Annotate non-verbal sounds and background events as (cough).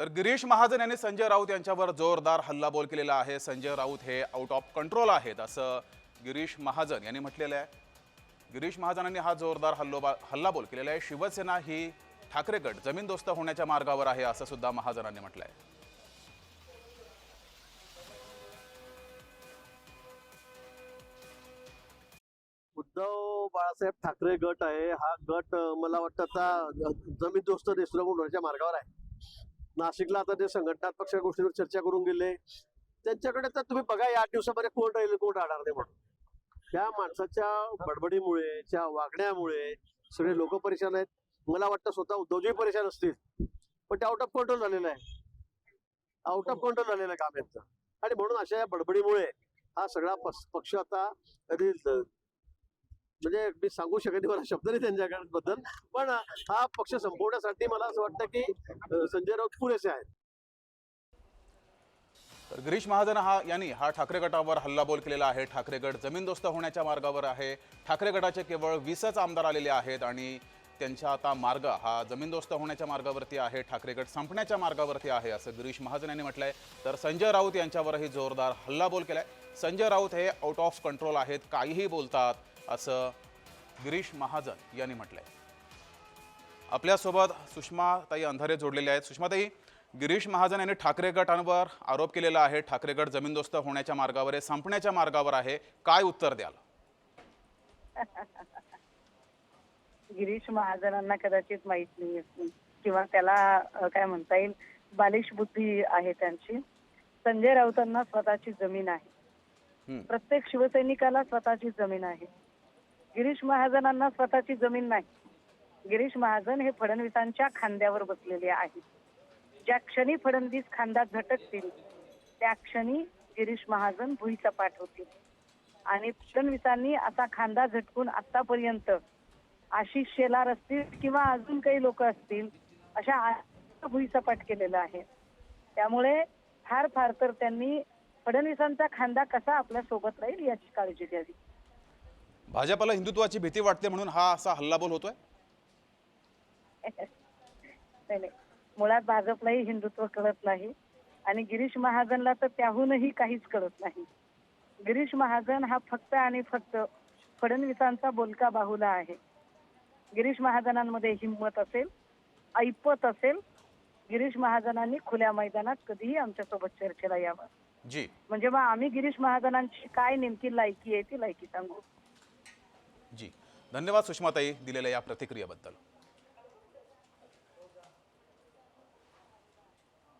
तर गिरीश महाजन यांनी संजय राऊत यांच्यावर जोरदार हल्लाबोल केलेला आहे. संजय राऊत हे आउट ऑफ कंट्रोल आहेत असं गिरीश महाजन यांनी म्हटलेलं आहे. गिरीश महाजनांनी हा जोरदार हल्लोबा हल्लाबोल केलेला आहे. शिवसेना ही ठाकरे गट जमीनदोस्त होण्याच्या मार्गावर आहे असं सुद्धा महाजनांनी म्हटलं आहे उद्धव बाळासाहेब ठाकरे गट आहे. हा गट मला वाटतं आता जमीन दोस्त देशमुख होण्याच्या मार्गावर आहे. नाशिकला आता ते संघटनात्मक गोष्टीवर चर्चा करून गेले त्यांच्याकडे तर तुम्ही बघा या आठ दिवसामध्ये कोण राहील कोण राहणार नाही म्हणून. त्या माणसाच्या बडबडीमुळे त्या वागण्यामुळे सगळे लोक परेशान आहेत. मला वाटतं स्वतः उद्धवजी परेशान असतील पण ते आउट ऑफ कंट्रोल झालेलं आहे. आउट ऑफ कंट्रोल झालेलं आहे काम यांचं. आणि म्हणून अशा या बडबडीमुळे हा सगळा पक्ष पक्ष आता कधी म्हणजे मी सांगू शकत मला शब्द नाही त्यांच्याकडे बद्दल पण हा पक्ष संपवण्यासाठी मला असं वाटतं की संजय राऊत पुरेसे आहेत. तर गिरीश महाजन हा यांनी हा ठाकरे गटावर हल्लाबोल केलेला आहे. ठाकरे गट जमीनदोस्त होण्याच्या मार्गावर आहे. ठाकरे गटाचे केवळ वीसच आमदार आलेले आहेत आणि त्यांचा आता मार्ग हा जमीनदोस्त होण्याच्या मार्गावरती आहे. ठाकरे गट संपण्याच्या मार्गावरती आहे असं गिरीश महाजन यांनी म्हटलंय. तर संजय राऊत यांच्यावरही जोरदार हल्लाबोल केलाय. संजय राऊत हे आउट ऑफ कंट्रोल आहेत. काहीही बोलतात असं गिरीश महाजन यांनी म्हटलंय. आपल्यासोबत सुषमाताई अंधारे जोडलेले आहेत. सुषमाताई गिरीश महाजन यांनी ठाकरे गटांवर आरोप केलेला आहे. ठाकरे गट जमीनदोस्त होण्याच्या मार्गावर आहे संपण्याच्या मार्गावर आहे. काय उत्तर द्याल? (laughs) गिरीश महाजनांना कदाचित माहीत नाही किंवा त्याला काय म्हणता येईल? बालिश बुद्धी आहे त्यांची. संजय राऊतांना स्वतःची जमीन आहे. प्रत्येक शिवसैनिकाला स्वतःची जमीन आहे. गिरीश महाजनांना स्वतःची जमीन नाही. गिरीश महाजन हे फडणवीसांच्या खांद्यावर बसलेले आहेत. ज्या क्षणी फडणवीस खांदा झटकतील त्या क्षणी गिरीश महाजन भुईसपाट होतील. आणि फडणवीसांनी असा खांदा झटकून आतापर्यंत आशिष शेलार असतील किंवा अजून काही लोक असतील अशा भुईसपाट केलेलं आहे. त्यामुळे फार फार तर त्यांनी फडणवीसांचा खांदा कसा आपल्यासोबत राहील याची काळजी घ्यावी. भाजपला हिंदुत्वाची भीती वाटते म्हणून हा असा हल्लाबोल होतोय? नाही नाही. मुळात भाजपलाही हिंदुत्व कळत नाही. आणि गिरीश महाजनला तर त्याहूनही काहीच कळत नाही. गिरीश महाजन हा फक्त आणि फक्त फडणवीसांचा बोलका बाहुला आहे. गिरीश महाजनांमध्ये हिंमत असेल ऐपत असेल गिरीश महाजनांनी खुल्या मैदानात कधीही आमच्यासोबत चर्चेला यावं. जी. म्हणजे मग आम्ही गिरीश महाजनांची काय नेमकी लायकी आहे ती लायकी सांगू. जी. धन्यवाद सुषमाताई दिलेल्या या प्रतिक्रियेबद्दल.